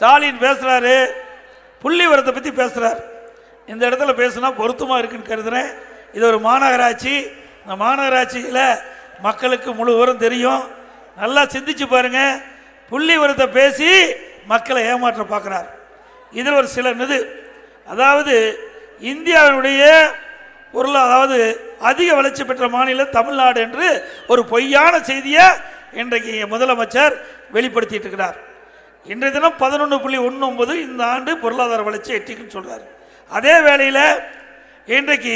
ஸ்டாலின் பேசுகிறாரு புள்ளி பற்றி பேசுகிறார் இந்த இடத்துல பேசுனா பொருத்தமாக இருக்குன்னு கருதுறேன். இது ஒரு மாநகராட்சி. இந்த மாநகராட்சியில் மக்களுக்கு முழு விவரம் தெரியும். நல்லா சிந்திச்சு பாருங்க. புள்ளிவரத்தை பேசி மக்களை ஏமாற்ற பார்க்குறார் இதில் ஒரு சில இது அதாவது இந்தியாவினுடைய பொருள் அதாவது அதிக வளர்ச்சி பெற்ற மாநிலம் தமிழ்நாடு என்று ஒரு பொய்யான செய்தியை இன்றைக்கு முதலமைச்சர் வெளிப்படுத்திட்டு இருக்கிறார். இன்றைய தினம் பதினொன்று புள்ளி ஒன்று ஒன்பது இந்த ஆண்டு பொருளாதார வளர்ச்சி எட்டிக்குன்னு சொல்கிறார் அதே வேளையில் இன்றைக்கு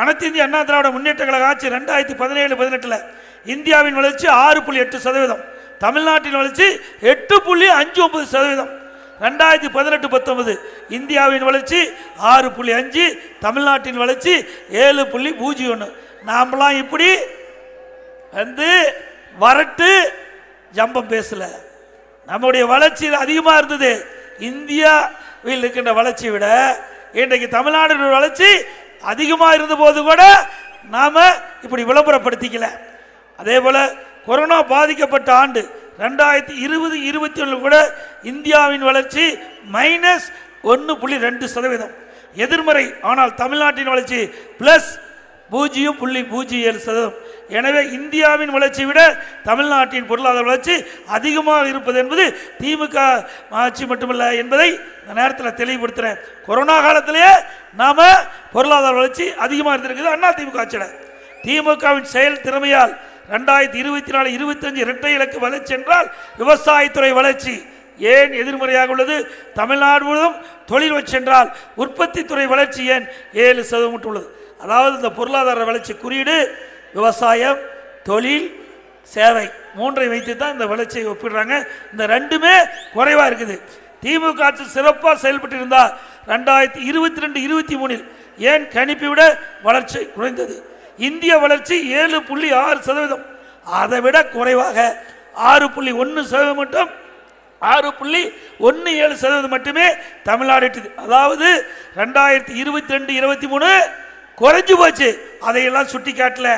அனைத்து இந்திய அண்ணா திராவிட முன்னேற்ற கழக ஆட்சி ரெண்டாயிரத்தி பதினேழு பதினெட்டில் இந்தியாவின் வளர்ச்சி ஆறு புள்ளி எட்டு சதவீதம். தமிழ்நாட்டின் வளர்ச்சி எட்டு புள்ளி அஞ்சு ஒன்பது சதவீதம். ரெண்டாயிரத்தி பதினெட்டு பத்தொன்பது இந்தியாவின் வளர்ச்சி ஆறு புள்ளி அஞ்சு தமிழ்நாட்டின் வளர்ச்சி ஏழு புள்ளி பூஜ்ஜியம் ஒன்று நாமெல்லாம் இப்படி வந்து வரட்டு ஜம்பம் பேசல. நம்முடைய வளர்ச்சியில் அதிகமாக இருந்தது. இந்தியாவில் இருக்கின்ற வளர்ச்சியை விட இன்றைக்கு தமிழ்நாடு வளர்ச்சி அதிகமாக இருந்த போது கூட நாம் இப்படி விளம்பரப்படுத்திக்கல. அதே போல் கொரோனா பாதிக்கப்பட்ட ஆண்டு ரெண்டாயிரத்தி இருபது இருபத்தி ஒன்று கூட இந்தியாவின் வளர்ச்சி மைனஸ் ஒன்று புள்ளி ரெண்டு சதவீதம். எதிர்மறை ஆனால் தமிழ்நாட்டின் வளர்ச்சி ப்ளஸ் பூஜ்ஜியம் புள்ளி பூஜ்ஜியம் ஏழு சதவீதம். எனவே இந்தியாவின் வளர்ச்சியை விட தமிழ்நாட்டின் பொருளாதார வளர்ச்சி அதிகமாக இருப்பது என்பது திமுக ஆட்சி மட்டுமல்ல என்பதை இந்த நேரத்தில் தெளிவுபடுத்துகிறேன் கொரோனா காலத்திலேயே நாம் பொருளாதார வளர்ச்சி அதிகமாக இருந்திருக்குது. அண்ணா திமுக ஆட்சியில். திமுகவின் செயல் திறமையால் ரெண்டாயிரத்தி இருபத்தி நாலு இருபத்தஞ்சு இரட்டை இலக்கு வளர்ச்சி என்றால் விவசாயத்துறை வளர்ச்சி ஏன் எதிர்மறையாக உள்ளது? தமிழ்நாடு முழுவதும் தொழில் வளர்ச்சி என்றால் உற்பத்தி துறை வளர்ச்சி ஏன் ஏழு சதவீதம் உள்ளது? அதாவது இந்த பொருளாதார வளர்ச்சி குறியீடு விவசாயம் தொழில் சேவை மூன்றை வைத்து தான் இந்த வளர்ச்சியை ஒப்பிடுறாங்க. இந்த ரெண்டுமே குறைவாக இருக்குது. திமுக ஆட்சி சிறப்பாக செயல்பட்டு இருந்தால் ரெண்டாயிரத்தி இருபத்தி ரெண்டு இருபத்தி மூணில் ஏன் கணிப்பை விட வளர்ச்சி குறைந்தது? இந்திய வளர்ச்சி ஏழு புள்ளி ஆறு சதவீதம். அதை விட குறைவாக ஆறு புள்ளி ஒன்று சதவீதம் மட்டும் ஆறு புள்ளி ஒன்று ஏழு சதவீதம் மட்டுமே தமிழ்நாடு எட்டுது அதாவது ரெண்டாயிரத்தி இருபத்தி ரெண்டு இருபத்தி மூணு குறைஞ்சு போச்சு. அதையெல்லாம் சுட்டி காட்டல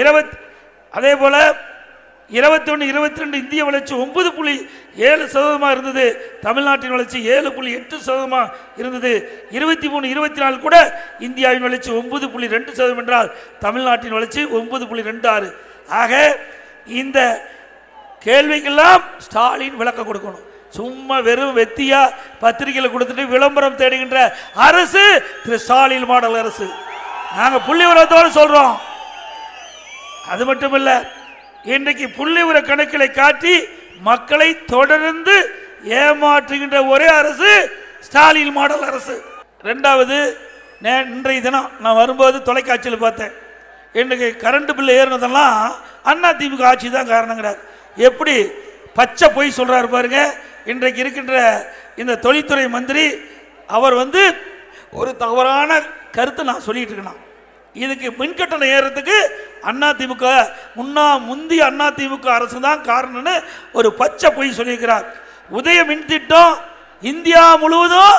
இருபத் அதே போல் இருபத்தொன்று இருபத்தி ரெண்டு இந்திய வளர்ச்சி ஒன்பது புள்ளி ஏழு சதவீதமாக இருந்தது. தமிழ்நாட்டின் வளர்ச்சி ஏழு புள்ளி எட்டு சதவீதமாக இருந்தது. இருபத்தி மூணு இருபத்தி நாலு கூட இந்தியாவின் வளர்ச்சி ஒன்பது புள்ளி ரெண்டு சதவீதம் என்றால் தமிழ்நாட்டின் வளர்ச்சி ஒன்பது புள்ளி ரெண்டு ஆறு. ஆக இந்த கேள்விக்கெல்லாம் ஸ்டாலின் விளக்கம் கொடுக்கணும். சும்மா வெறும் வெத்தியா பத்திரிகையில் கொடுத்துட்டு விளம்பரம் தேடுகின்ற அரசு திரு ஸ்டாலின் மாடல் அரசு. நாங்கள் புள்ளி விவரத்தோடு சொல்கிறோம் அது மட்டும் இல்ல இன்றைக்கு புள்ளி உர கணக்குகளை காட்டி மக்களை தொடர்ந்து ஏமாற்றுகின்ற ஒரே அரசு ஸ்டாலின் மாடல் அரசு. ரெண்டாவது நே- இன்றைய தினம் நான் வரும்போது தொலைக்காட்சியில் பார்த்தேன். இன்றைக்கு கரண்ட் பில்லு ஏறினதெல்லாம் அண்ணா திமுக ஆட்சி தான் காரணங்கிறார். எப்படி பச்சை பொய் சொல்றாரு பாருங்க. இன்றைக்கு இருக்கின்ற இந்த தொழில்துறை மந்திரி அவர் வந்து ஒரு தவறான கருத்தை நான் சொல்லிட்டு இருக்கேன். இதுக்கு மின்கட்டணம் ஏறுறதுக்கு அண்ணா திமுக முன்னா முந்தைய அண்ணா திமுக அரசு தான் காரணம்னு ஒரு பச்சை பொய் சொல்லியிருக்கிறார். உதய மின் திட்டம் இந்தியா முழுவதும்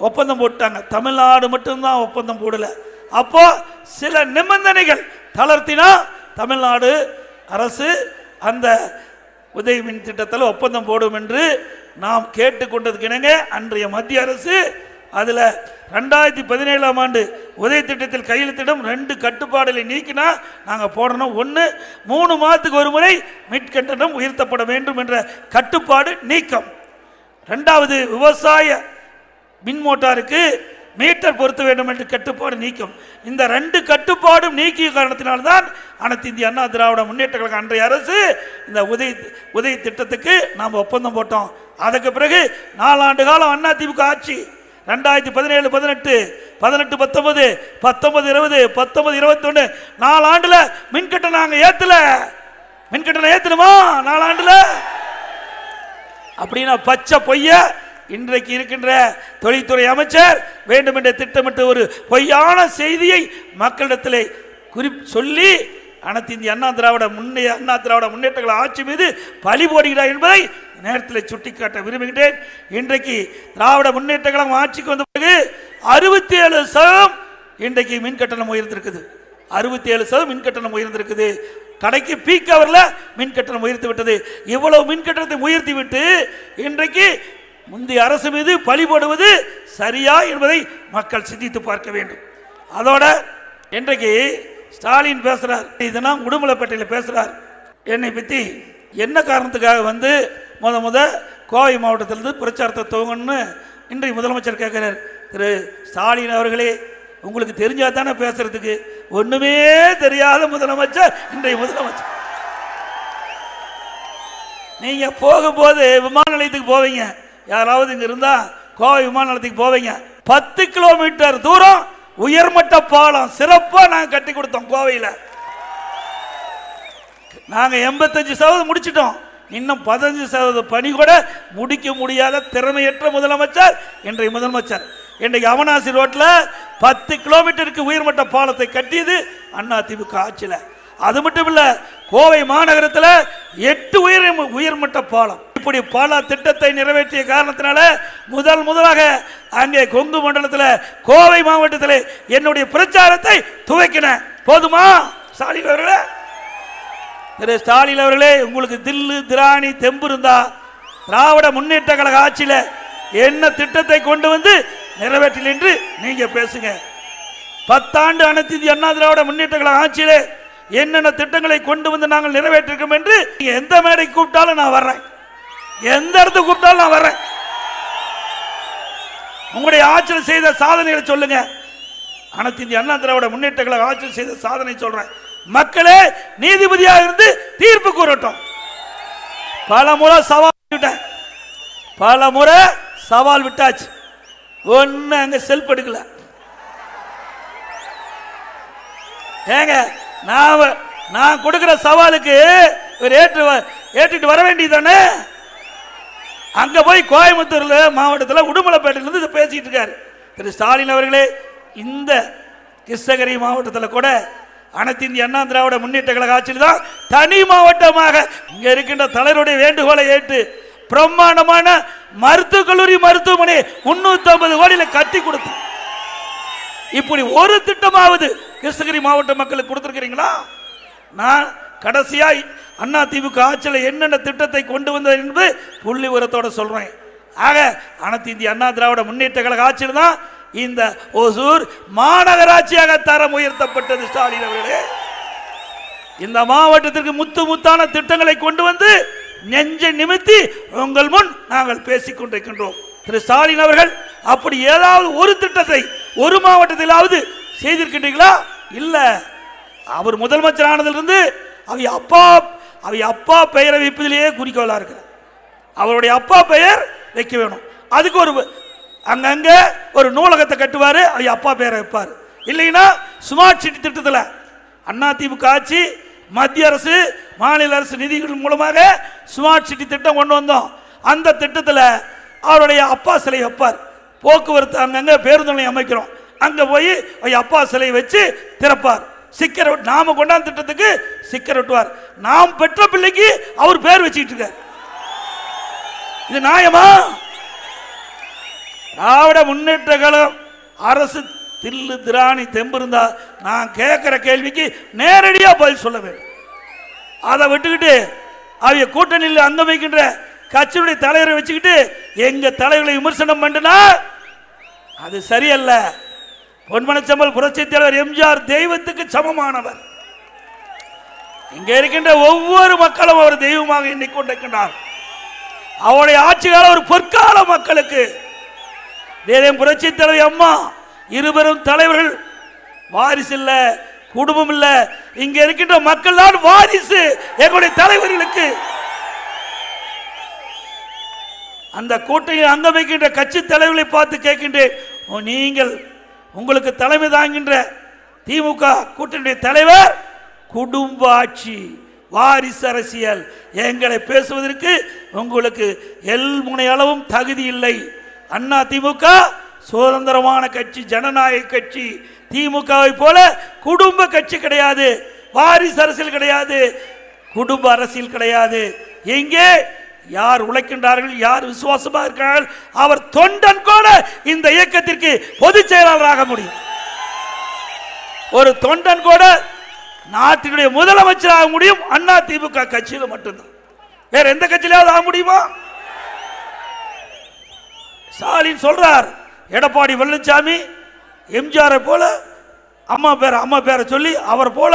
ஒப்பந்தம் போட்டாங்க. தமிழ்நாடு மட்டும்தான் ஒப்பந்தம் போடல. அப்போ சில நிபந்தனைகள் தளர்த்தினா தமிழ்நாடு அரசு அந்த உதய மின் திட்டத்தில் ஒப்பந்தம் போடும் என்று நாம் கேட்டுக்கொண்டதுக்கு இணங்க அன்றைய மத்திய அரசு அதில் ரெண்டாயிரத்தி பதினேழாம் ஆண்டு உதய திட்டத்தில் கையெழுத்திடம் ரெண்டு கட்டுப்பாடுகளை நீக்கினா நாங்கள் போடணும். ஒன்று மூணு மாதத்துக்கு ஒரு முறை மின்கட்டணம் உயர்த்தப்பட வேண்டும் என்ற கட்டுப்பாடு நீக்கம். ரெண்டாவது விவசாய மின் மோட்டாருக்கு மீட்டர் பொருத்த வேண்டும் என்று கட்டுப்பாடு நீக்கும். இந்த ரெண்டு கட்டுப்பாடும் நீக்கிய காரணத்தினால்தான் அனைத்து இந்திய அண்ணா திராவிட முன்னேற்ற கழக அன்றைய அரசு இந்த உதய உதய திட்டத்துக்கு நாம் ஒப்பந்தம் போட்டோம். அதுக்கு பிறகு நாலாண்டு காலம் அண்ணா திமுக ஆட்சி. ரெண்டாயிரத்தி பதினேழு பதினெட்டு பதினெட்டு பத்தொன்பது பத்தொன்பது இருபது பத்தொன்பது இருபத்தொன்னு. நாலு ஆண்டுல மின்கட்டணம் நாங்கள் ஏற்றல மின்கட்டணம் ஏத்தணுமா? நாலாண்டுல. அப்படின்னா பச்சை பொய்ய இன்றைக்கு இருக்கின்ற தொழில்துறை அமைச்சர் வேண்டும் என்ற திட்டமிட்டு ஒரு பொய்யான செய்தியை மக்களிடத்தில் குறி சொல்லி அனைத்து இந்திய அண்ணா திராவிட முன்னே அண்ணா திராவிட முன்னேற்றங்கள் ஆட்சி மீது பழி போடுகிறார் என்பதை நேரத்தில் சுட்டிக்காட்ட விரும்புகின்றேன். இன்றைக்கு திராவிட முன்னேற்ற கழகம் ஆட்சிக்கு வந்த பிறகு அறுபத்தி ஏழு சதவீதம் இன்றைக்கு மின் கட்டணம் உயர்ந்திருக்குது. அறுபத்தி ஏழு சதவீதம் மின் கட்டணம் உயர்ந்திருக்குது. கடைக்கு பீக் அவரில் மின் கட்டணம் உயர்த்தி விட்டது. இவ்வளவு மின் கட்டணத்தை உயர்த்தி விட்டு இன்றைக்கு முந்தைய அரசு மீது பழிபடுவது சரியா என்பதை மக்கள் சிந்தித்து பார்க்க வேண்டும். அதோட இன்றைக்கு ஸ்டாலின் பேசுறார். இதெல்லாம் உடுமலைப்பேட்டையில் பேசுறார். என்னை பற்றி என்ன காரணத்துக்காக வந்து முத முத கோவை மாவட்டத்திலிருந்து பிரச்சாரத்தை துவங்கணும்னு இன்றைய முதலமைச்சர் கேட்கிறார். திரு ஸ்டாலின் அவர்களே உங்களுக்கு தெரிஞ்சா தானே பேசுறதுக்கு. ஒண்ணுமே தெரியாத முதலமைச்சர் இன்றைய முதலமைச்சர். நீங்க போகும்போது விமான நிலையத்துக்கு போவீங்க. யாராவது இங்க இருந்தா கோவை விமான நிலையத்துக்கு போவீங்க. பத்து கிலோமீட்டர் தூரம் உயர்மட்ட பாலம் சிறப்பா நாங்க கட்டி கொடுத்தோம் கோவையில. நாங்க எண்பத்தஞ்சு சதவீதம் முடிச்சிட்டோம். இன்னும் பதினஞ்சு சதவீத பணி கூட முடிக்க முடியாத திறமையற்ற முதலமைச்சர் இன்றைய முதலமைச்சர். இன்றைக்கு அவனாசி ரோட்டில் பத்து கிலோமீட்டருக்கு உயர்மட்ட பாலத்தை கட்டியது அண்ணா திமுக ஆட்சியில். அது மட்டும் இல்லை கோவை மாநகரத்தில் எட்டு உயர் உயர்மட்ட பாலம். இப்படி பல திட்டத்தை நிறைவேற்றிய காரணத்தினால முதல் முதலாக அங்கே கொங்கு மண்டலத்தில் கோவை மாவட்டத்தில் என்னுடைய பிரச்சாரத்தை துவக்கினேன் போதுமா ஸ்டாலின் திரு ஸ்டாலின் அவர்களே உங்களுக்கு தில்லு திராணி தெம்பு இருந்தா திராவிட முன்னேற்ற கழக ஆட்சியில் என்ன திட்டத்தை கொண்டு வந்து நிறைவேற்றில் என்று நீங்க பேசுங்க. பத்தாண்டு அனைத்து இந்திய அண்ணா திராவிட முன்னேற்ற கழக ஆட்சியில் என்னென்ன திட்டங்களை கொண்டு வந்து நாங்கள் நிறைவேற்றிருக்கோம் என்று நீங்க எந்த மேடை கூப்பிட்டாலும் நான் வர்றேன். எந்த இடத்துக்கு கூப்பிட்டாலும் நான் வர்றேன். உங்களுடைய ஆட்சியில் செய்த சாதனைகளை சொல்லுங்க. அனைத்து இந்திய அண்ணா திராவிட முன்னேற்ற கழக ஆட்சியில் செய்த சாதனை சொல்றேன். மக்களே நீதிபதியாக இருந்து தீர்ப்பு கூறட்டும். பல முறை சவால் விட்டேன் பல முறை சவால் விட்டாச்சு. ஒன்னு அங்க செல்ஃப் எடுக்கல. ஏங்க நான் நான் கொடுக்கிற சவாலுக்கு ஒரு ஏற்று வ- ஏற்றிட்டு வர வேண்டியதானே அங்க போய் கோயம்புத்தூர்ல மாவட்டத்தில் உடுமலைப்பேட்டையில இருந்து இதை பேசிட்டு இருக்காரு. திரு ஸ்டாலின் அவர்களே இந்த கிருஷ்ணகிரி மாவட்டத்தில் கூட அனைத்து இந்திய அண்ணா திராவிட முன்னேற்ற கழக ஆட்சியில் தான் தனி மாவட்டமாக இங்கே இருக்கின்ற தலைவருடைய வேண்டுகோளை ஏற்று பிரம்மாண்டமான மருத்துவக் கல்லூரி மருத்துவமனை முன்னூத்தி ஐம்பது கோடியில கட்டி கொடுத்து. இப்படி ஒரு திட்டமாவது கிருஷ்ணகிரி மாவட்ட மக்களுக்கு கொடுத்துருக்கிறீங்களா? நான் கடைசியாய் அண்ணா திமுக ஆட்சியில் என்னென்ன திட்டத்தை கொண்டு வந்தது என்பது புள்ளி உரத்தோட சொல்றேன். ஆக அனைத்து இந்திய அண்ணா திராவிட முன்னேற்ற கழக ஆட்சியில் தான் இந்த ஒசூர் மாநகராட்சியாக தரம் உயர்த்தப்பட்டது ஸ்டாலின் அவர்களே. இந்த மாவட்டத்திற்கு முத்து முத்தான திட்டங்களை கொண்டு வந்து நெஞ்சை நிமித்தி உங்கள் முன் நாங்கள் பேசிக் கொண்டிருக்கின்றோம். திரு ஸ்டாலின் அவர்கள் அப்படி ஏதாவது ஒரு திட்டத்தை ஒரு மாவட்டத்திலாவது செய்திருக்கின்றீங்களா இல்ல. அவர் முதலமைச்சர் ஆனதிலிருந்து அவை அப்பா அவை அப்பா பெயரை வைப்பதிலேயே குறிக்கோளா இருக்கிறார். அவருடைய அப்பா பெயர் வைக்க வேணும். அதுக்கு ஒரு அங்கங்க ஒரு நூலகத்தை கட்டுவார் அது அப்பா பெயரை வைப்பார். இல்லைன்னா ஸ்மார்ட் சிட்டி திட்டத்தில் அண்ணா திமுக ஆட்சி மத்திய அரசு மாநில அரசு நிதிகள் மூலமாக ஸ்மார்ட் சிட்டி திட்டம் கொண்டு வந்தோம். அந்த திட்டத்தில் அவருடைய அப்பா சிலை வைப்பார். போக்குவரத்து அங்கங்க பேருந்து நிலையம் அமைக்கிறோம். அங்கே போய் அப்பா சிலை வச்சு திறப்பார். சிக்கர் நாம கொண்டாந்த திட்டத்துக்கு சிக்கர் ஒட்டுவார் நாம் பெற்ற பிள்ளைக்கு அவர் பேர் வச்சுக்கிட்டு இருக்கார். இது நியாயமா? திராவிட முன்னேற்ற கழகம் அரசு தில்லு திராணி தெம்பிருந்தா நான் கேட்கிற கேள்விக்கு நேரடியா பதில் சொல்ல வேண்டும். அதை விட்டுக்கிட்டு அவங்க கூட்டணியில் அந்த வைக்கின்ற கட்சியுடைய தலைவரை வச்சுக்கிட்டு எங்க தலைவர்களை விமர்சனம் பண்ணுனா அது சரியல்ல. பொன்மனச்சம்பல் புரட்சி தலைவர் எம்ஜிஆர் தெய்வத்துக்கு சமமானவர். இங்க இருக்கின்ற ஒவ்வொரு மக்களும் அவர் தெய்வமாக எண்ணிக்கொண்டிருக்கின்றார். அவருடைய ஆட்சி காலம் ஒரு பொற்கால மக்களுக்கு தேதம் புரட்சி தலைவி அம்மா. இருவரும் தலைவர்கள். வாரிசு இல்ல குடும்பம் இல்ல. இங்க இருக்கின்ற மக்கள் தான் வாரிசு. எங்களுடைய தலைவர்களுக்கு. அந்த கூட்டையில் அங்க வைக்கின்ற கட்சி தலைவர்களை பார்த்து கேட்கின்றேன். நீங்கள் உங்களுக்கு தலைமை தாங்கின்ற திமுக கூட்டணியுடைய தலைவர் குடும்ப ஆட்சி வாரிசு அரசியல். எங்களை பேசுவதற்கு உங்களுக்கு எல் முனையளவும் தகுதி இல்லை. அண்ணா திமுக சுதந்திரமான கட்சி ஜனநாயக கட்சி. திமுகவை போல குடும்ப கட்சி கிடையாது. வாரிசு அரசியல் கிடையாது. குடும்ப அரசியல் கிடையாது. எங்கே? யார் உழைக்கின்றார்கள் யார் விசுவாசமா இருக்கிறார்கள் அவர் தொண்டன் கூட இந்த இயக்கத்திற்கு பொதுச் செயலாளராக முடியும். ஒரு தொண்டன் கூட நாட்டினுடைய முதலமைச்சராக முடியும் அண்ணா திமுக கட்சியில் மட்டும்தான். வேற எந்த கட்சியிலாவது ஆக முடியுமா? ஸ்டாலின் சொல்றார் எடப்பாடி பழனிசாமி எம்ஜிஆரை போல அம்மா பேரை அம்மா பேரை சொல்லி அவரை போல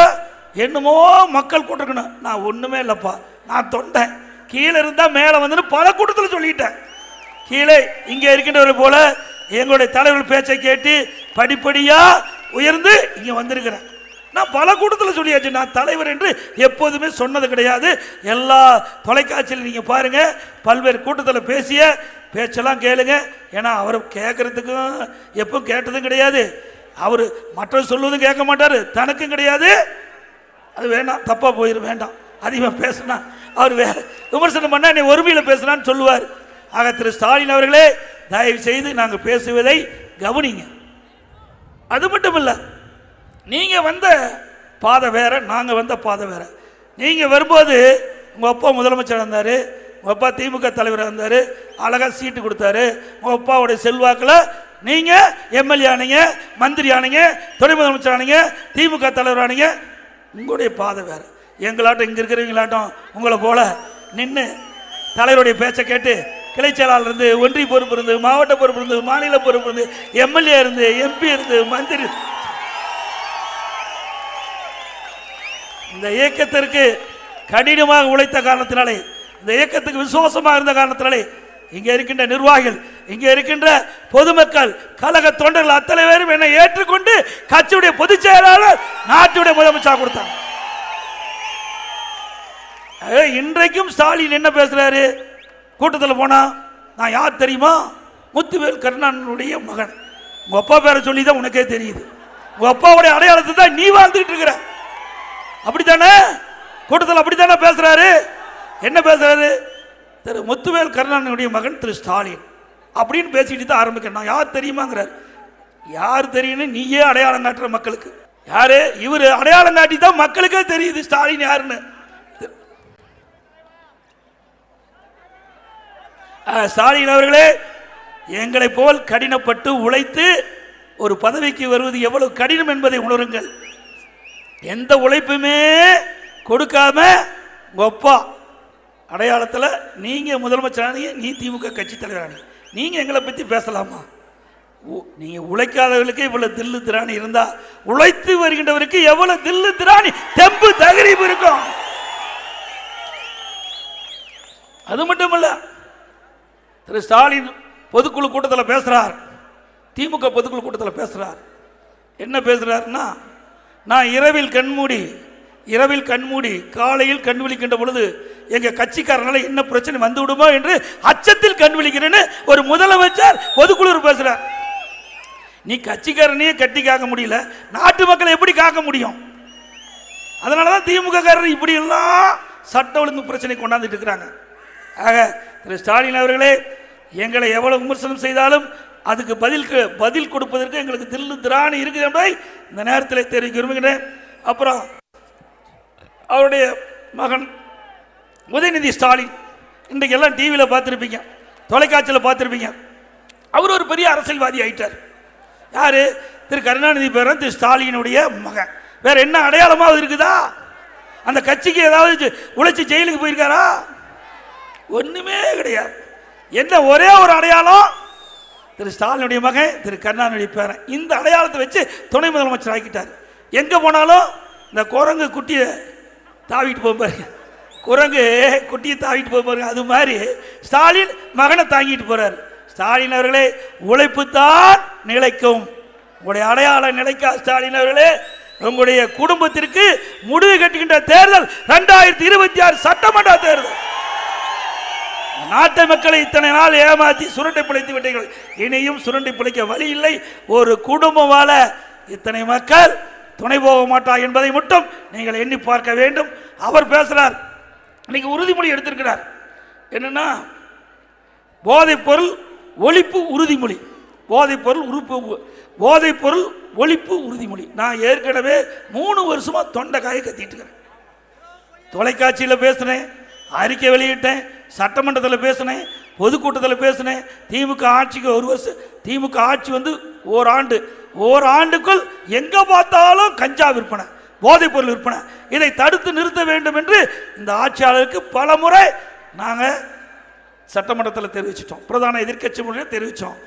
என்னமோ மக்கள் கூட்டிருக்கணும் நான் ஒன்றுமே இல்லைப்பா நான் தொண்டேன். கீழே இருந்தால் மேலே வந்துன்னு பல கூட்டத்தில் சொல்லிட்டேன். கீழே இங்கே இருக்கின்றவரை போல எங்களுடைய தலைவர்கள் பேச்சை கேட்டு படிப்படியாக உயர்ந்து இங்கே வந்திருக்கிறேன். நான் பல கூட்டத்தில் சொல்லியாச்சு நான் தலைவர் என்று எப்போதுமே சொன்னது கிடையாது. எல்லா தொலைக்காட்சியில் நீங்கள் பாருங்கள் பல்வேறு கூட்டத்தில் பேசிய பேச்செல்லாம் கேளுங்க. ஏன்னா அவர் கேட்கறதுக்கும் எப்போ கேட்டதும் கிடையாது. அவர் மற்றவர் சொல்லுவதும் கேட்க மாட்டார். தனக்கும் கிடையாது. அது வேண்டாம். தப்பாக போயிடும் வேண்டாம். அதிகமாக பேசினா அவர் வே விமர்சனம் பண்ணால் நீ ஒருமையில் பேசுனான்னு சொல்லுவார். ஆக திரு ஸ்டாலின் அவர்களே தயவு செய்து நாங்கள் பேசுவதை கவனிங்க. அது மட்டும் இல்லை நீங்கள் வந்த பாதை வேற நாங்கள் வந்த பாதை வேற. நீங்கள் வரும்போது உங்கள் அப்பா முதலமைச்சர் இருந்தார் உங்கள் அப்பா திமுக தலைவராக இருந்தார். அழகாக சீட்டு கொடுத்தாரு. உங்கள் அப்பாவுடைய செல்வாக்கில் நீங்கள் எம்எல்ஏ ஆனீங்க மந்திரி ஆனீங்க துணை முதலமைச்சர் ஆனீங்க திமுக தலைவர் ஆனீங்க. உங்களுடைய பாதை வேறு. எங்களாட்டம் இங்கே இருக்கிறவங்களாட்டம் உங்களை போல நின்று தலைவருடைய பேச்சை கேட்டு கிளை செயலாளர் இருந்து ஒன்றிய பொறுப்பு இருந்து மாவட்ட பொறுப்பு இருந்து மாநில பொறுப்பு இருந்து எம்எல்ஏ இருந்து எம்பி இருந்து மந்திரி இந்த இயக்கத்திற்கு கடினமாக உழைத்த காரணத்தினாலே இந்த இயக்கத்துக்கு விசுவாசமாக இருந்த காரணத்தினாலே இங்கே இருக்கின்ற நிர்வாகிகள் இங்கே இருக்கின்ற பொதுமக்கள் கழக தொண்டர்கள் அத்தனை பேரும் என்னை ஏற்றுக்கொண்டு கட்சியுடைய பொதுச் செயலாளர் நாட்டுடைய முதலமைச்சர் கொடுத்தாங்க. இன்றைக்கும் ஸ்டாலின் என்ன பேசுறாரு? கூட்டத்தில் போனா நான் யார் தெரியுமா? முத்துவேல் கருணானுடைய மகன். உங்க அப்பா பேரை சொல்லி தான் உனக்கே தெரியுது. உங்க அப்பாவுடைய அடையாளத்தை தான் நீ வாழ்ந்துகிட்டு இருக்கிற. அப்படித்தானே? கூட்டத்தில் அப்படித்தானே பேசுறாரு? என்ன பேசுறாரு திரு முத்துவேல் கருணாநிதியுடைய மகன் திரு ஸ்டாலின். அப்படின்னு பேசிட்டு தான் ஆரம்பிக்கிறேன். நான் யார் தெரியுமாங்கிறார். யார் தெரியும்னு நீயே அடையாளம் காட்டுற மக்களுக்கு. யாரு? இவர். அடையாளம் காட்டி தான் மக்களுக்கே தெரியுது ஸ்டாலின் யாருன்னு. ஸ்டாலின் அவர்களே எங்களை போல் கடினப்பட்டு உழைத்து ஒரு பதவிக்கு வருவது எவ்வளவு கடினம் என்பதை உணருங்கள். எந்த உழைப்புமே கொடுக்காம கொப்பா அடையாளத்தில் நீங்கள் முதலமைச்சரானீங்க நீ திமுக கட்சி தலைவரானீங்க. நீங்கள் எங்களை பற்றி பேசலாமா? உ- உழைக்காதவர்களுக்கு இவ்வளோ தில்லு திராணி இருந்தால் உழைத்து வருகின்றவருக்கு எவ்வளோ தில்லு திராணி? தெம்பு தகரிப்பு இருக்கும். அது மட்டும் இல்லை திரு ஸ்டாலின் பொதுக்குழு கூட்டத்தில் பேசுகிறார் திமுக பொதுக்குழு கூட்டத்தில் பேசுகிறார் என்ன பேசுகிறாருன்னா நான் இரவில் கண்மூடி இரவில் கண்மூடி காலையில் கண் விழிக்கின்ற பொழுது எங்க கட்சிக்காரனால என்ன பிரச்சனை வந்து விடுமோ என்று அச்சத்தில் கண் விழிக்கிறேன்னு ஒரு முதலமைச்சர் பொதுக்குழு பேசுறார். நீ கட்சிக்காரனையே கட்டி காக்க முடியல. நாட்டு மக்களை எப்படி காக்க முடியும்? அதனால தான் திமுக காரர் இப்படி எல்லாம் சட்ட ஒழுங்கு பிரச்சனை கொண்டாந்துட்டு இருக்கிறாங்க. ஆக திரு ஸ்டாலின் அவர்களே எங்களை எவ்வளவு விமர்சனம் செய்தாலும் அதுக்கு பதில் பதில் கொடுப்பதற்கு எங்களுக்கு தில்லு திராணி இருக்குது என்பதை இந்த நேரத்தில் தெரிவிக்க விரும்புகிறேன். அப்புறம் அவருடைய மகன் உதயநிதி ஸ்டாலின். இன்றைக்கு எல்லாம் டிவியில் பார்த்துருப்பீங்க. தொலைக்காட்சியில் பார்த்துருப்பீங்க. அவர் ஒரு பெரிய அரசியல்வாதி ஆயிட்டார். யார்? திரு கருணாநிதி பேரன் திரு ஸ்டாலினுடைய மகன். வேற என்ன அடையாளமாவது இருக்குதா? அந்த கட்சிக்கு ஏதாவது உழைச்சி ஜெயிலுக்கு போயிருக்காரா? ஒன்றுமே கிடையாது. என்ன ஒரே ஒரு அடையாளம்? திரு ஸ்டாலினுடைய மகன் திரு கருணாநிதி பேரன். இந்த அடையாளத்தை வச்சு துணை முதலமைச்சர் ஆக்கிட்டார். எங்கே போனாலும் இந்த குரங்கு குட்டியை தாவிட்டு போகும் பாருங்க குரங்கு குட்டியை தாவிட்டு போகும் பாருங்க அது மாதிரி ஸ்டாலின் மகனை தாங்கிட்டு போறாரு. ஸ்டாலின் அவர்களே உழைப்பு தான் நிலைக்கும். உங்களுடைய அடையாளம் நிலைக்கா ஸ்டாலின் அவர்களே? உங்களுடைய குடும்பத்திற்கு முடிவு கட்டுகின்ற தேர்தல் ரெண்டாயிரத்தி இருபத்தி ஆறு சட்டமன்ற தேர்தல். நாட்டு மக்களை இத்தனை நாள் ஏமாற்றி சுரண்டை பிழைத்து விட்டீர்கள். இனியும் சுரண்டை பிழைக்க வழி இல்லை. ஒரு குடும்பம் வாழ இத்தனை மக்கள் துணை போக மாட்டா என்பதை மட்டும் நீங்கள் எண்ணி பார்க்க வேண்டும். அவர் பேசுகிறார் இன்னைக்கு உறுதிமொழி எடுத்திருக்கிறார். என்னென்னா போதைப்பொருள் ஒழிப்பு உறுதிமொழி. போதைப்பொருள் உறுப்பு போதைப்பொருள் ஒழிப்பு உறுதிமொழி. நான் ஏற்கனவே மூணு வருஷமாக தொண்டை காய கத்திட்டு இருக்கிறேன். தொலைக்காட்சியில் பேசினேன் அறிக்கை வெளியிட்டேன் சட்டமன்றத்தில் பேசினேன் பொதுக்கூட்டத்தில் பேசினேன். திமுக ஆட்சிக்கு ஒரு வருஷம் திமுக ஆட்சி வந்து ஓராண்டு ஓராண்டுக்குள் எங்க பார்த்தாலும் கஞ்சா விற்பனை போதைப்பொருள் விற்பனை. இதை தடுத்து நிறுத்த வேண்டும் என்று இந்த ஆட்சியாளருக்கு பல முறை நாங்கள் சட்டமன்றத்தில் தெரிவிச்சிட்டோம். பிரதான எதிர்க்கட்சி முறையில் தெரிவித்தோம்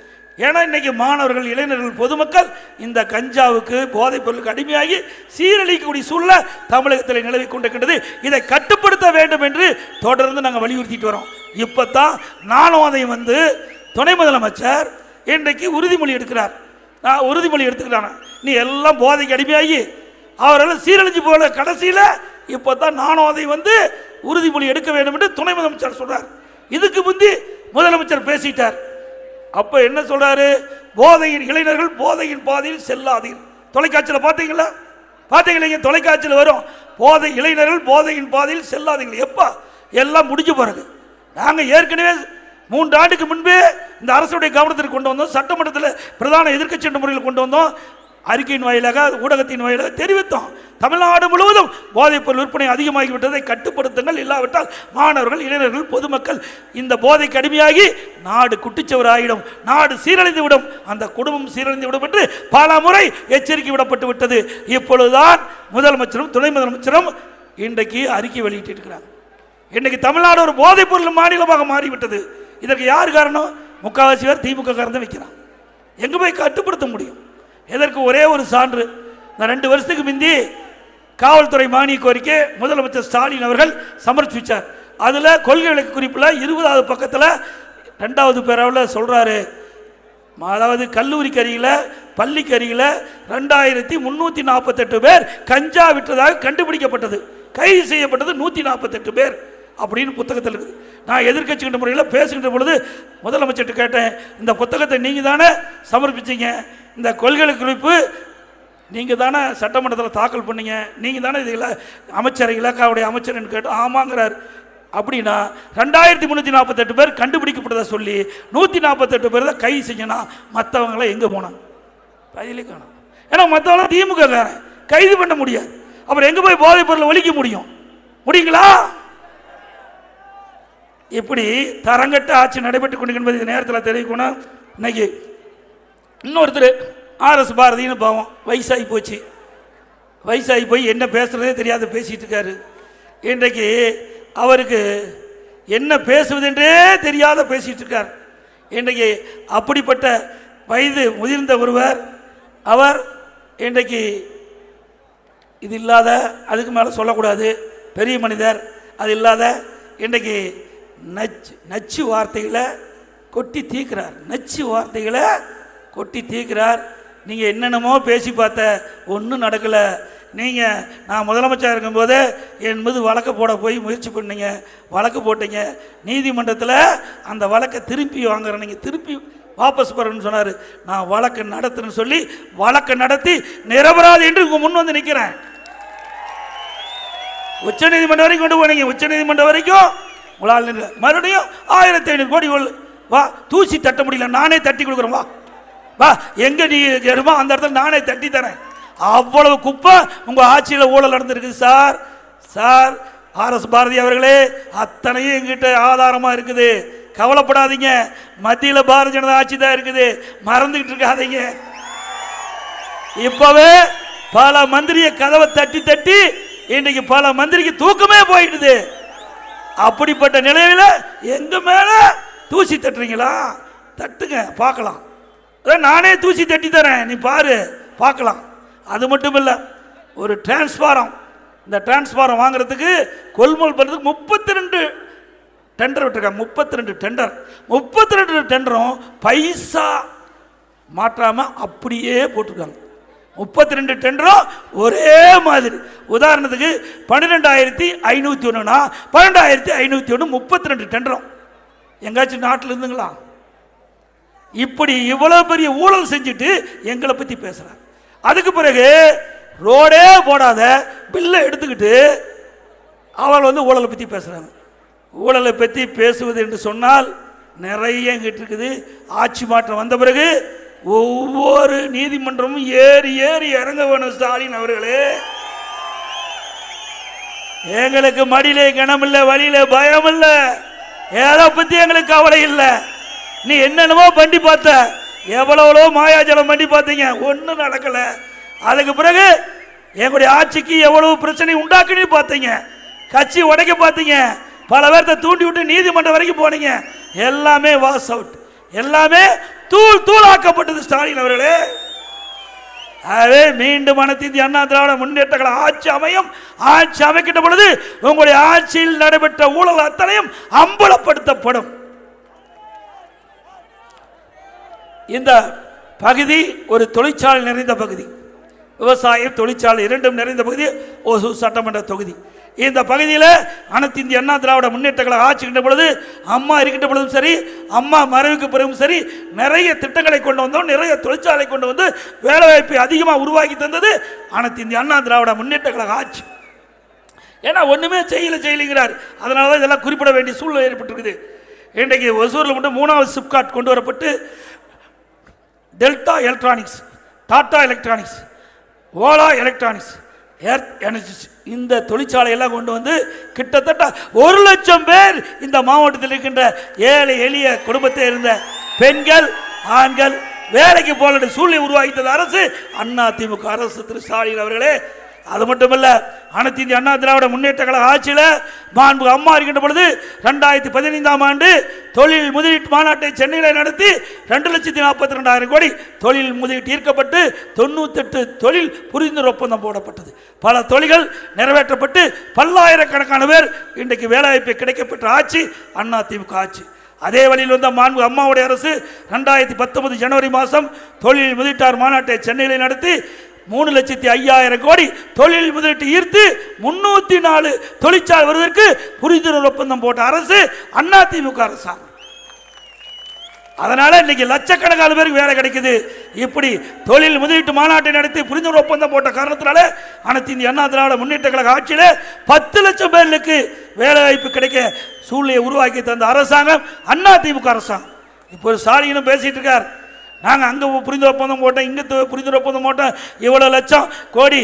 ஏன்னா இன்றைக்கி மாணவர்கள் இளைஞர்கள் பொதுமக்கள் இந்த கஞ்சாவுக்கு போதைப் பொருளுக்கு அடிமையாகி சீரழிக்கக்கூடிய சூழ்நிலை தமிழகத்தில் நிலவி கொண்டிருக்கின்றது. இதை கட்டுப்படுத்த வேண்டும் என்று தொடர்ந்து நாங்கள் வலியுறுத்திட்டு வரோம். இப்போ தான் நானும் அதை வந்து துணை முதலமைச்சர் இன்றைக்கு உறுதிமொழி எடுக்கிறார். நான் உறுதிமொழி எடுத்துக்கிட்டானே. நீ எல்லாம் போதைக்கு அடிமையாகி அவரெல்லாம் சீரழிஞ்சு போல கடைசியில் இப்போ தான் நானும் அதை வந்து உறுதிமொழி எடுக்க வேண்டும் என்று துணை முதலமைச்சர் சொல்கிறார் இதுக்கு முந்தி முதலமைச்சர் பேசிட்டார். அப்போ என்ன சொல்கிறாரு போதையின் இளைஞர்கள் போதையின் பாதையில் செல்லாதீர். தொலைக்காட்சியில் பார்த்தீங்களா? பார்த்தீங்களா? இங்க தொலைக்காட்சியில் வரும். போதை இளைஞர்கள் போதையின் பாதையில் செல்லாதீங்க எப்போ? எல்லாம் முடிஞ்சு பிறகு நாங்கள் ஏற்கனவே மூன்று ஆண்டுக்கு முன்பே இந்த அரசுடைய கவனத்திற்கு கொண்டு வந்தோம். சட்டமன்றத்தில் பிரதான எதிர்க்கட்சி என்ற முறையில் கொண்டு வந்தோம். அறிக்கையின் வாயிலாக ஊடகத்தின் வாயிலாக தெரிவித்தோம். தமிழ்நாடு முழுவதும் போதைப் பொருள் விற்பனை அதிகமாகிவிட்டதை கட்டுப்படுத்துங்கள். இல்லாவிட்டால் மாணவர்கள் இளைஞர்கள் பொதுமக்கள் இந்த போதை கடுமையாகி நாடு குட்டிச்சவராயிடும் நாடு சீரழிந்து விடும் அந்த குடும்பம் சீரழிந்து விடும் என்று பல முறை எச்சரிக்கை விடப்பட்டு விட்டது. இப்பொழுதுதான் முதலமைச்சரும் துணை முதலமைச்சரும் இன்றைக்கு அறிக்கை வெளியிட்டிருக்கிறாங்க இன்றைக்கு தமிழ்நாடு ஒரு போதைப் பொருள் மாநிலமாக மாறிவிட்டது. இதற்கு யார் காரணம்? முக்காவாசி பேர் திமுக காரணம் வைக்கிறான். எங்க போய் கட்டுப்படுத்த முடியும்? இதற்கு ஒரே ஒரு சான்று? நான் ரெண்டு வருஷத்துக்கு முந்தி காவல்துறை மானிய கோரிக்கை முதலமைச்சர் ஸ்டாலின் அவர்கள் சமர்ப்பிச்சார். அதில் கொள்கை விளக்கு குறிப்பில் இருபதாவது பக்கத்தில் ரெண்டாவது பேராவில் சொல்கிறாரு அதாவது கல்லூரிக்கு அருகில் பள்ளிக்கு அருகில் ரெண்டாயிரத்தி முந்நூற்றி நாற்பத்தெட்டு பேர் கஞ்சா விட்டதாக கண்டுபிடிக்கப்பட்டது. கைது செய்யப்பட்டது நூற்றி நாற்பத்தெட்டு பேர். அப்படின்னு புத்தகத்தில் இருக்குது. நான் எதிர்கட்சிகின்ற முறையில் பேசுகின்ற பொழுது முதலமைச்சர்கிட்ட கேட்டேன் இந்த புத்தகத்தை நீங்கள் தானே சமர்ப்பிச்சீங்க? இந்த கொள்கை குறிப்பு நீங்கள் தானே சட்டமன்றத்தில் தாக்கல் பண்ணீங்க? நீங்கள் தானே இதில் அமைச்சர் இலாக்காவுடைய அமைச்சர்னு கேட்டு ஆமாங்கிறார். அப்படின்னா ரெண்டாயிரத்தி முந்நூற்றி நாற்பத்தெட்டு பேர் கண்டுபிடிக்கப்பட்டதை சொல்லி நூற்றி நாற்பத்தெட்டு பேர் தான் கைது செய்யணும் மற்றவங்களாம் எங்கே போனாங்க? பதிலே காணும். ஏன்னா மற்றவங்களாம் திமுக காரன் கைது பண்ண முடியாது. அப்புறம் எங்கே போய் போதைப் பொருளை ஒழிக்க முடியும்? முடியுங்களா? இப்படி தரங்கட்ட ஆட்சி நடைபெற்று கொண்டிருக்கிறது இந்த நேரத்தில் தெரிவிக்கணும் இன்னைக்கு இன்னொருத்தர் ஆர்எஸ் பாரதின்னு பாவம் வயசாகி போச்சு. வயசாகி போய் என்ன பேசுகிறதே தெரியாத பேசிகிட்டு இருக்காரு. இன்றைக்கு அவருக்கு என்ன பேசுவதென்றே தெரியாத பேசிகிட்டு இருக்கார். இன்றைக்கு அப்படிப்பட்ட வயது முதிர்ந்த ஒருவர் அவர் இன்றைக்கு இது இல்லாத அதுக்கு மேலே சொல்லக்கூடாது. பெரிய மனிதர் அது இல்லாத இன்றைக்கு நச்சு நச்சு வார்த்தைகளை கொட்டி தீர்க்கிறார் நச்சு வார்த்தைகளை கொட்டி தீர்க்கிறார் நீங்கள் என்னென்னமோ பேசி பார்த்த ஒன்றும் நடக்கலை. நீங்கள் நான் முதலமைச்சர் இருக்கும்போது என் மீது வழக்கு போட போய் முயற்சி பண்ணீங்க. வழக்கு போட்டீங்க. நீதிமன்றத்தில் அந்த வழக்கை திருப்பி வாங்குறேன். நீங்கள் திருப்பி வாபஸ் போகிறேன்னு சொன்னார். நான் வழக்கு நடத்துன்னு சொல்லி வழக்கை நடத்தி நிரபராது என்று உங்கள் முன் வந்து நிற்கிறேன் உச்சநீதிமன்றம் வரைக்கும் கொண்டு போனீங்க. உச்சநீதிமன்றம் வரைக்கும் உங்களால் நின்று. மறுபடியும் ஆயிரத்தி ஐநூறு கோடி உள்ள வா தூசி தட்ட முடியல நானே தட்டி கொடுக்குறேன் வா. வா எங்க நீ எடுமோ அந்த இடத்துல நானே தட்டி தரேன். அவ்வளவு குப்பை உங்க ஆட்சியில் ஊழல் நடந்திருக்குது சார். சார் ஆர்எஸ் பாரதி அவர்களே அத்தனையும் எங்கிட்ட ஆதாரமா இருக்குது. கவலைப்படாதீங்க. மத்தியில் பாரதிய ஜனதா ஆட்சி தான் இருக்குது. மறந்துகிட்டு இருக்காதீங்க. இப்பவே பல மந்திரிய கதவை தட்டி தட்டி இன்னைக்கு பல மந்திரிக்கு தூக்கமே போயிடுது. அப்படிப்பட்ட நிலையில எங்க மேல தூசி தட்டுறீங்களா? தட்டுங்க பார்க்கலாம். நானே தூசி தட்டி தரேன் நீ பாரு பார்க்கலாம். அது மட்டும் இல்லை ஒரு டிரான்ஸ்பாரம் இந்த டிரான்ஸ்பாரம் வாங்குறதுக்கு கொள்முதல் பண்ணுறதுக்கு முப்பத்தி ரெண்டு டெண்டர் விட்டுருக்காங்க. முப்பத்தி ரெண்டு டெண்டர் முப்பத்தி ரெண்டு டெண்டரும் பைசா மாற்றாமல் அப்படியே போட்டிருக்காங்க. முப்பத்தி ரெண்டு டெண்டரும் ஒரே மாதிரி. உதாரணத்துக்கு பன்னிரெண்டாயிரத்தி ஐநூற்றி ஒன்றுனா பன்னெண்டாயிரத்தி ஐநூற்றி ஒன்று முப்பத்தி ரெண்டு டெண்டரும் எங்காச்சும் நாட்டில் இருந்துங்களா? இப்படி இவ்வளோ பெரிய ஊழல் செஞ்சுட்டு எங்களை பற்றி பேசுகிறார் அதுக்கு பிறகு ரோடே போடாத பில்லை எடுத்துக்கிட்டு அவள் வந்து ஊழலை பற்றி பேசுகிறாங்க ஊழலை பற்றி பேசுவது என்று சொன்னால் நிறைய எங்கிட்டு இருக்குது. ஆட்சி மாற்றம் வந்த பிறகு ஒவ்வொரு நீதிமன்றமும் ஏறி ஏறி இறங்க வேணும் ஸ்டாலின் அவர்களே. எங்களுக்கு மடியிலே கனமில்லை வழியில பயம் இல்லை எதை பத்தி எங்களுக்கு கவலை இல்லை. நீ என்னென்னமோ பண்ணி பார்த்த. எவ்வளவோ மாயாஜலம் பண்ணி பார்த்தீங்க. ஒன்றும் நடக்கல. அதுக்கு பிறகு எங்களுடைய ஆட்சிக்கு எவ்வளவு பிரச்சனை உண்டாக்குன்னு பார்த்தீங்க. கட்சி உடைக்க பார்த்தீங்க. பல பேர்த்த தூண்டி விட்டு நீதிமன்றம் வரைக்கும் போனீங்க. எல்லாமே வாஸ் அவுட் எல்லாமே தூள் தூளாக்கப்பட்டது ஸ்டாலின் அவர்களே. ஆகவே மீண்டும் மனத்தின் அண்ணா திராவிட முன்னேற்ற ஆட்சி அமையும். ஆட்சி அமைக்கின்ற பொழுது உங்களுடைய ஆட்சியில் நடைபெற்ற ஊழல் அத்தனையும் அம்பலப்படுத்தப்படும். இந்த பகுதி ஒரு தொழிற்சாலை நிறைந்த பகுதி. விவசாயம் தொழிற்சாலை இரண்டும் நிறைந்த பகுதி ஓசூர் சட்டமன்ற தொகுதி. இந்த பகுதியில் அனைத்து இந்திய அண்ணா திராவிட முன்னேற்ற கழக ஆட்சிக்கின்ற பொழுது அம்மா இருக்கின்ற பொழுதும் சரி அம்மா மறைவுக்கு பிறகும் சரி நிறைய திட்டங்களை கொண்டு வந்தோம் நிறைய தொழிற்சாலை கொண்டு வந்து வேலைவாய்ப்பை அதிகமாக உருவாக்கி தந்தது அனைத்து இந்திய அண்ணா திராவிட முன்னேற்ற கழக ஆட்சி. ஏன்னா ஒன்றுமே செய்யலை செய்யலைங்கிறார் அதனால தான் இதெல்லாம் குறிப்பிட வேண்டிய சூழ்நிலை ஏற்பட்டிருக்குது. இன்றைக்கு ஒசூரில் மட்டும் மூணாவது சிப்காட் கொண்டு வரப்பட்டு Delta electronics Tata electronics Ola electronics earth energy இந்த தொழிற்சாலையெல்லாம் கொண்டு வந்து கிட்டத்தட்ட ஒரு லட்சம் பேர் இந்த மாவட்டத்தில் இருக்கின்ற ஏழை எளிய குடும்பத்தில் இருந்த பெண்கள் ஆண்கள் வேலைக்கு போல சூழ்நிலை உருவாக்கித்தது அரசு. அண்ணா திமுக அரசு திரு ஸ்டாலின் அவர்களே அது மட்டுமல்ல அனைத்து இந்திய அண்ணா திராவிட முன்னேற்ற கழக ஆட்சியில் மாண்பு அம்மா இருக்கின்ற பொழுது ரெண்டாயிரத்தி பதினைந்தாம் ஆண்டு தொழில் முதலீட்டு மாநாட்டை சென்னையில் நடத்தி ரெண்டு லட்சத்தி நாற்பத்தி ரெண்டாயிரம் கோடி தொழில் முதலீட்டு ஈர்க்கப்பட்டு தொண்ணூத்தெட்டு தொழில் புரிந்துணர்வு ஒப்பந்தம் போடப்பட்டது. பல தொழில்கள் நிறைவேற்றப்பட்டு பல்லாயிரக்கணக்கான பேர் இன்றைக்கு வேலைவாய்ப்பு கிடைக்கப்பெற்ற ஆட்சி அண்ணா திமுக ஆட்சி. அதே வழியில் வந்த மாண்பு அம்மாவுடைய அரசு ரெண்டாயிரத்தி பத்தொன்பது ஜனவரி மாதம் தொழில் முதலீட்டார் மாநாட்டை சென்னையில் நடத்தி மூணு லட்சத்தி ஐயாயிரம் கோடி தொழில் முதலீட்டு ஈர்த்து முன்னூத்தி நாலு தொழிற்சாலை வருவதற்கு புரிந்துணர்வு ஒப்பந்தம் போட்ட அரசு அண்ணா அரசாங்கம். அதனால இன்னைக்கு லட்சக்கணக்கான பேருக்கு வேலை கிடைக்குது. இப்படி தொழில் முதலீட்டு மாநாட்டை நடத்தி புரிந்துணர்வு ஒப்பந்தம் போட்ட காரணத்தினால அனைத்து இந்திய அண்ணா திராவிட முன்னேற்ற கழக ஆட்சியில் பத்து லட்சம் பேர்களுக்கு வேலை வாய்ப்பு கிடைக்க சூழ்நிலையை உருவாக்கி தந்த அரசாங்கம் அண்ணா அரசாங்கம். இப்போ ஒரு ஸ்டாலினும் பேசிட்டு இருக்கார். நாங்கள் அங்கே புரிந்து ஒப்பந்தம் போட்டோம் இங்கே புரிந்து ஒப்பந்தம் போட்டோம். இவ்வளோ லட்சம் கோடி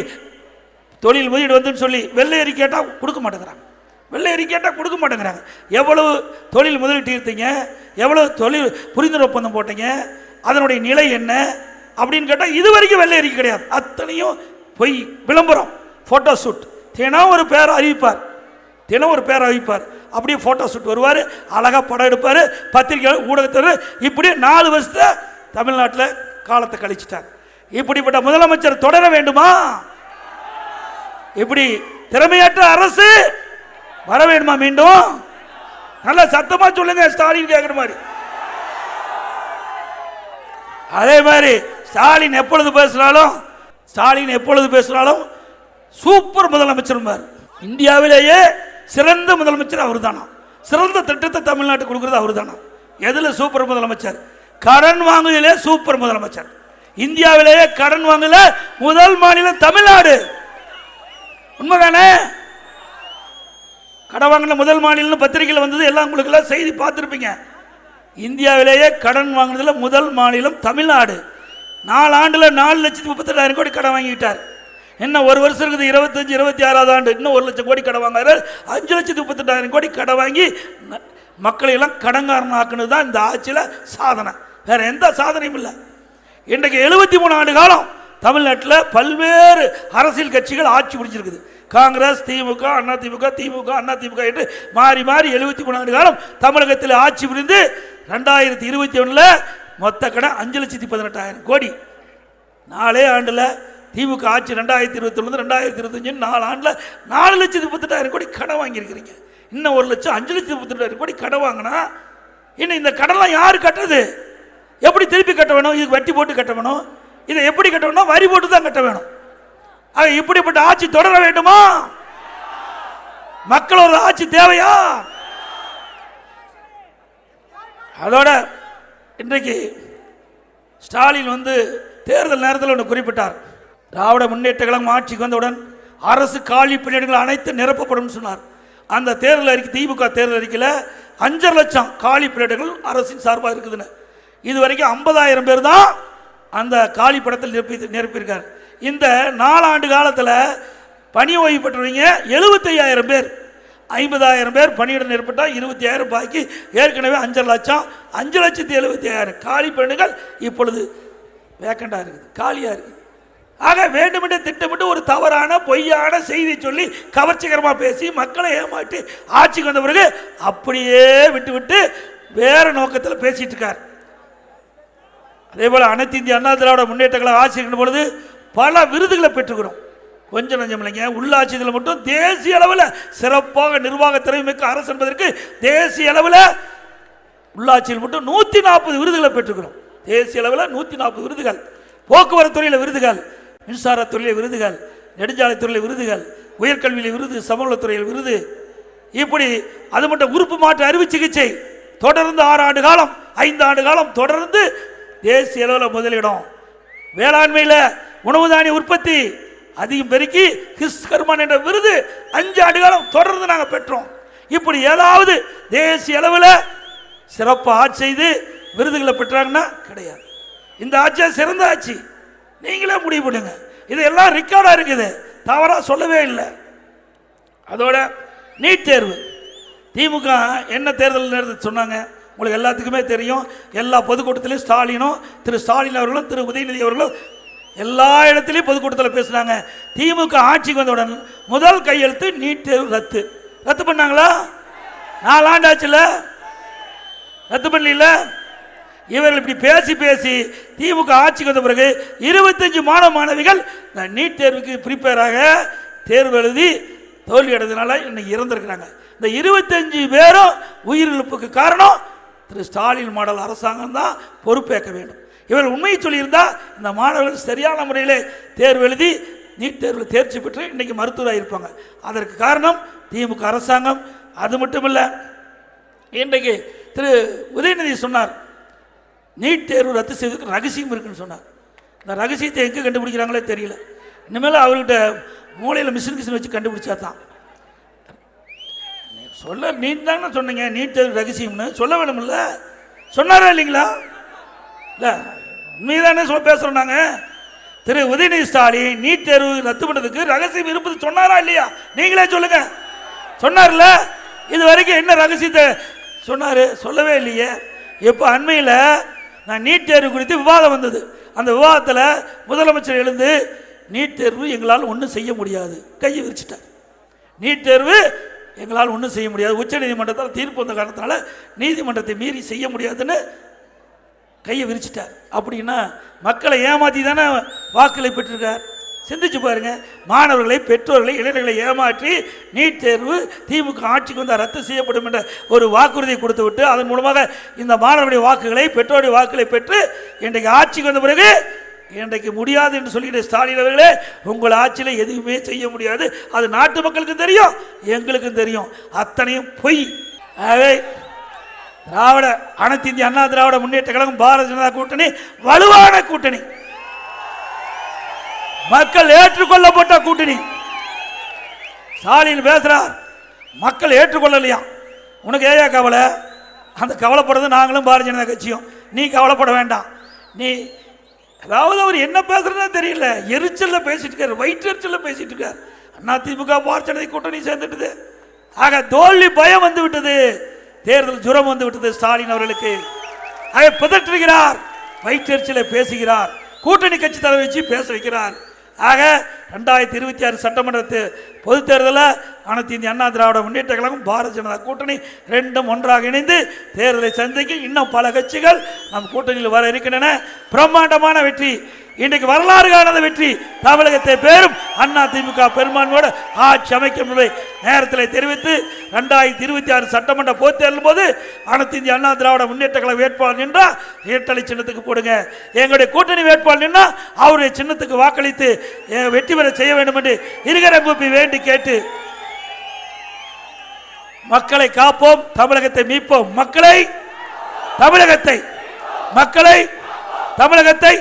தொழில் முதலீடு வந்துன்னு சொல்லி வெள்ளை அறிக்கை கேட்டால் கொடுக்க மாட்டேங்கிறாங்க. வெள்ளை அறிக்கை கேட்டால் கொடுக்க மாட்டேங்கிறாங்க. எவ்வளவு தொழில் முதலீட்டு இருந்தீங்க எவ்வளவு தொழில் புரிந்துணர்வு ஒப்பந்தம் போட்டீங்க? அதனுடைய நிலை என்ன? அப்படின்னு கேட்டால் இது வரைக்கும் வெள்ளை அறிக்கை கிடையாது. அத்தனையும் பொய். விளம்பரம். ஃபோட்டோ ஷூட் தினம் ஒரு பேரை அறிவிப்பார். தினம் ஒரு பேரை அறிவிப்பார். அப்படியே ஃபோட்டோ ஷூட் வருவார் அழகாக படம் எடுப்பார் பத்திரிகை ஊடகத்தர் இப்படியே நாலு வருஷத்தை தமிழ்நாட்டில் காலத்தை கழிச்சிட்டார். இப்படிப்பட்ட முதலமைச்சர் தொடர வேண்டுமா? இப்படி திறமையற்ற அரசு வர வேண்டுமா மீண்டும்? நல்ல சத்தமா சொல்லுங்க ஸ்டாலின் கேட்குற மாதிரி. அதே மாதிரி ஸ்டாலின் எப்பொழுது பேசினாலும் ஸ்டாலின் எப்பொழுது பேசினாலும் சூப்பர் முதலமைச்சர் இந்தியாவிலேயே சிறந்த முதலமைச்சர் அவர் தானா சிறந்த திட்டத்தை தமிழ்நாட்டுக்கு கொடுக்குறது அவர் தானா எதில் சூப்பர் முதலமைச்சர்? கடன் வாங்குதலே சூப்பர் முதலமைச்சர். இந்தியாவிலேயே கடன் வாங்குதல முதல் மாநிலம் தமிழ்நாடு. உண்மைதானே? கடன் வாங்கின முதல் மாநிலம் பத்திரிகையில் வந்தது எல்லாம் உங்களுக்கு எல்லாம் செய்தி பார்த்துருப்பீங்க. இந்தியாவிலேயே கடன் வாங்கினதுல முதல் மாநிலம் தமிழ்நாடு. நாலு ஆண்டில் நாலு லட்சத்தி முப்பத்தெட்டாயிரம் கோடி கடன் வாங்கிட்டார். இன்னும் ஒரு வருஷம் இருக்குது இருபத்தஞ்சு இருபத்தி ஆறாவது ஆண்டு இன்னும் ஒரு லட்சம் கோடி கடன் வாங்குறாரு. அஞ்சு லட்சத்தி முப்பத்தெட்டாயிரம் கோடி கடன் வாங்கி ந- மக்களை எல்லாம் கடன்காரன் ஆக்குனது தான் இந்த ஆட்சியில் சாதனை. வேற எந்த சாதனையும் இல்லை. இன்றைக்கு எழுபத்தி மூணு ஆண்டு காலம் தமிழ்நாட்டில் பல்வேறு அரசியல் கட்சிகள் ஆட்சி பிடிச்சிருக்குது காங்கிரஸ் திமுக அண்ணா திமுக திமுக அண்ணா திமுக என்று மாறி மாறி எழுபத்தி மூணு ஆண்டு காலம் தமிழகத்தில் ஆட்சி புரிந்து ரெண்டாயிரத்தி இருபத்தி ஒன்றில் மொத்த கடன் அஞ்சு லட்சத்தி பதினெட்டாயிரம் கோடி. நாலே ஆண்டில் திமுக ஆட்சி ரெண்டாயிரத்தி இருபத்தொன்று ரெண்டாயிரத்தி இருபத்தஞ்சு நாலு ஆண்டில் நாலு லட்சத்தி முப்பத்தெட்டாயிரம் கோடி கடன் வாங்கியிருக்கிறீங்க. இன்னும் ஒரு லட்சம் அஞ்சு லட்சத்தி முப்பத்தெட்டாயிரம் கோடி கடன் வாங்கினா இன்னும் இந்த கடன்லாம் யார் கட்டுறது? எப்படி திருப்பி கட்ட வேணும்? இதுக்கு வட்டி போட்டு கட்ட வேணும்? இதை எப்படி கட்ட வேணும் வரி போட்டு தான் கட்ட வேணும். ஆக இப்படிப்பட்ட ஆட்சி தொடர வேண்டுமா? மக்களோட ஆட்சி தேவையா? அதோட இன்றைக்கு ஸ்டாலின் வந்து தேர்தல் நேரத்தில் ஒன்று குறிப்பிட்டார். திராவிட முன்னேற்ற கழகம் ஆட்சிக்கு வந்தவுடன் அரசு காலி பணியிடங்கள் அனைத்து நிரப்பப்படும் சொன்னார். அந்த தேர்தல் அறிக்கை திமுக தேர்தல் அறிக்கையில் அஞ்சரை லட்சம் காலி பணியிடங்கள் அரசின் சார்பாக இருக்குதுன்னு. இது வரைக்கும் ஐம்பதாயிரம் பேர் தான் அந்த காளி படத்தில் நிரப்பி நிரப்பியிருக்கார். இந்த நாலாண்டு காலத்தில் பணி ஓய்வு பெற்றவங்க எழுபத்தையாயிரம் பேர். ஐம்பதாயிரம் பேர் பணியிடம் ஏற்பட்டால் இருபத்தி ஆயிரம் பாக்கி ஏற்கனவே அஞ்சரை லட்சம். அஞ்சு லட்சத்தி எழுபத்தி ஆயிரம் காலி பெண்ணுகள் இப்பொழுது வேக்கண்டாக இருக்குது. காலியாக இருக்குது. ஆக வேண்டுமென்றே திட்டமிட்டு ஒரு தவறான பொய்யான செய்தி சொல்லி கவர்ச்சிகரமாக பேசி மக்களை ஏமாற்றி ஆட்சிக்கு வந்த பிறகு அப்படியே விட்டு விட்டு வேறு நோக்கத்தில் பேசிகிட்டு இருக்கார். அதே போல் அனைத்து இந்திய அண்ணா திராவிட முன்னேற்ற கழக பொழுது பல விருதுகளை பெற்றுக்கிறோம். கொஞ்சம் நஞ்சம் இல்லைங்க. உள்ளாட்சி மட்டும் தேசிய அளவில் சிறப்பாக நிர்வாக திறமைமிக்க அரசு என்பதற்கு தேசிய அளவில் உள்ளாட்சியில் மட்டும் நூற்றி நாற்பது விருதுகளை பெற்றுக்கிறோம். தேசிய அளவில் நூற்றி நாற்பது விருதுகள். போக்குவரத்து துறையில் விருதுகள் மின்சாரத்துறையில் விருதுகள் நெடுஞ்சாலைத்துறையில் விருதுகள் உயர்கல்வியில் விருது சமூகத்துறையில் விருது. இப்படி அது மட்டும் உறுப்பு மாற்று அறுவை சிகிச்சை தொடர்ந்து ஆறு ஆண்டு காலம் ஐந்து ஆண்டு காலம் தொடர்ந்து தேசிய அளவில் முதலிடம். வேளாண்மையில் உணவு தானிய உற்பத்தி அதிகம் பெருக்கி கிறிஸ்கர்மன் என்ற விருது அஞ்சு ஆண்டு காலம் தொடர்ந்து நாங்கள் பெற்றோம். இப்படி ஏதாவது தேசிய அளவில் சிறப்பாக ஆட்சி செய்து விருதுகளை பெற்றாங்கன்னா கிடையாது. இந்த ஆட்சியா சிறந்த ஆட்சி. நீங்களே முடிவு பண்ணுங்க. இதெல்லாம் ரெக்கார்டாக இருக்குது. தவறாக சொல்லவே இல்லை. அதோட நீட் தேர்வு. திமுக என்ன தேர்தல் நேரத்தில் சொன்னாங்க? உங்களுக்கு எல்லாத்துக்குமே தெரியும். எல்லா பொதுக்கூட்டத்திலையும் ஸ்டாலினும் திரு ஸ்டாலின் அவர்களும் திரு உதயநிதி அவர்களும் எல்லா இடத்துலையும் பொதுக்கூட்டத்தில் பேசுனாங்க. திமுக ஆட்சிக்கு வந்தவுடன் முதல் கையெழுத்து நீட் தேர்வு ரத்து. ரத்து பண்ணாங்களா? நாலாண்டு ஆச்சுல ரத்து பண்ணல இவர்கள் இப்படி பேசி பேசி திமுக ஆட்சிக்கு வந்த பிறகு இருபத்தஞ்சு மாணவ மாணவிகள் நீட் தேர்வுக்கு ப்ரிப்பேராக தேர்வு எழுதி தோல்வி அடைந்ததுனால இன்னைக்கு இறந்திருக்கிறாங்க. இந்த இருபத்தஞ்சு பேரும் உயிரிழப்புக்கு காரணம் திரு ஸ்டாலின் மாடல் அரசாங்கம் தான் பொறுப்பேற்க வேண்டும். இவர்கள் உண்மையை சொல்லியிருந்தா இந்த மாணவர்கள் சரியான முறையில் தேர்வு எழுதி நீட் தேர்வில் தேர்ச்சி பெற்று இன்றைக்கி மருத்துவராக இருப்பாங்க. அதற்கு காரணம் திமுக அரசாங்கம். அது மட்டும் இல்லை இன்றைக்கு திரு உதயநிதி சொன்னார். நீட் தேர்வு ரத்து செய்வதற்கு ரகசியம் இருக்குன்னு சொன்னார். இந்த ரகசியத்தை எங்கே கண்டுபிடிக்கிறாங்களே தெரியல. இனிமேல் அவர்கிட்ட மூளையில் மிஷின் கிஷின் வச்சு கண்டுபிடிச்சா தான் சொல்ல நீ தானே சொன்னீங்க நீட் தேர்வு ரகசியம்னு. சொல்ல வேணும்ல? சொன்னாரா இல்லைங்களா? இல்லை உண்மைதானே சொல்ல பேசுகிறோம் நாங்கள் திரு உதயநிதி ஸ்டாலின் நீட் தேர்வு ரத்து பண்ணதுக்கு ரகசியம் இருப்பது சொன்னாரா இல்லையா? நீங்களே சொல்லுங்க. சொன்னார்ல? இது வரைக்கும் என்ன ரகசியத்தை சொன்னார்? சொல்லவே இல்லையே. இப்போ அண்மையில் நான் நீட் தேர்வு குறித்து விவாதம் வந்தது. அந்த விவாதத்தில் முதலமைச்சர் எழுந்து நீட் தேர்வு எங்களால் ஒன்றும் செய்ய முடியாது. கையை விரிச்சிட்டார். நீட் தேர்வு எங்களால் ஒன்றும் செய்ய முடியாது. உச்ச நீதிமன்றத்தால் தீர்ப்பு வந்த காரணத்தினால நீதிமன்றத்தை மீறி செய்ய முடியாதுன்னு கையை விரிச்சிட்டார். அப்படின்னா மக்களை ஏமாற்றி தானே வாக்குகளை பெற்றிருக்கார். சிந்திச்சு பாருங்க. மாணவர்களை பெற்றோர்களை இளைஞர்களை ஏமாற்றி நீட் தேர்வு திமுக ஆட்சிக்கு வந்தால் ரத்து செய்யப்படும் என்ற ஒரு வாக்குறுதியை கொடுத்து விட்டு அதன் மூலமாக இந்த மாணவருடைய வாக்குகளை பெற்றோருடைய வாக்குகளை பெற்று இன்றைக்கு ஆட்சிக்கு வந்த பிறகு இன்றைக்கு முடியாது என்று சொல்கிற ஸ்டாலின் அவர்களே உங்கள் ஆட்சியில் எதுவுமே செய்ய முடியாது. அது நாட்டு மக்களுக்கும் தெரியும் எங்களுக்கும் தெரியும். அத்தனையும் பொய். ஆகவே திராவிட அனைத்து இந்திய அண்ணா திராவிட முன்னேற்ற கழகம் பாரதிய ஜனதா கூட்டணி வலுவான கூட்டணி. மக்கள் ஏற்றுக்கொள்ளப்பட்ட கூட்டணி. ஸ்டாலின் பேசுறார் மக்கள் ஏற்றுக்கொள்ளலையா? உனக்கு ஏயா கவலை? அந்த கவலைப்படுறது நாங்களும் பாரதிய ஜனதா கட்சியும். நீ கவலைப்பட வேண்டாம். நீ அதாவது அவர் என்ன பேசுறதுன்னு தெரியல. எரிச்சல்ல பேசிட்டு இருக்காரு. வயிற்றெரிச்சல்ல பேசிட்டு இருக்காரு. அண்ணா திமுக பாரதிய கூட்டணி சேர்ந்துட்டது. ஆக தோல்வி பயம் வந்து விட்டது. தேர்தல் ஜுரம் வந்து விட்டது ஸ்டாலின் அவர்களுக்கு. ஆக பிதற்றுகிறார். வயிற்றெரிச்சலை பேசுகிறார். கூட்டணி கட்சி தலைவர் வச்சு பேச வைக்கிறார். ஆக ரெண்டாயிரத்தி இருபத்தி ஆறு சட்டமன்றத்து பொதுத் தேர்தலில் அனைத்து இந்திய அண்ணா திராவிட முன்னேற்ற கழகம் பாரதிய ஜனதா கூட்டணி ரெண்டும் ஒன்றாக இணைந்து தேர்தலை சந்திக்க இன்னும் பல கட்சிகள் நம் கூட்டணியில் வர இருக்கின்றன. பிரம்மாண்டமான வெற்றி. இன்றைக்கு வரலாறு காணாத வெற்றி தமிழகத்தை பேரும் அண்ணா திமுக பெரும்பான்மையோடு ஆட்சி அமைக்கும் என்பதை நேரத்தில் தெரிவித்து ரெண்டாயிரத்தி இருபத்தி ஆறு சட்டமன்ற போத் தேர்தல் போது அனைத்து இந்திய அண்ணா திராவிட முன்னேற்ற கழக வேட்பாளர் நின்றா இரட்டலை சின்னத்துக்கு போடுங்க. எங்களுடைய கூட்டணி வேட்பாளர் நின்னா அவருடைய சின்னத்துக்கு வாக்களித்து வெற்றி பெற செய்ய வேண்டும் என்று இருகர கூப்பி வேண்டி கேட்டு மக்களை காப்போம் தமிழகத்தை மீட்போம். மக்களை தமிழகத்தை மக்களை தமிழகத்தை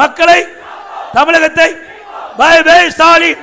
மக்களை தமிழகத்தை பை பை ஸ்டாலின்.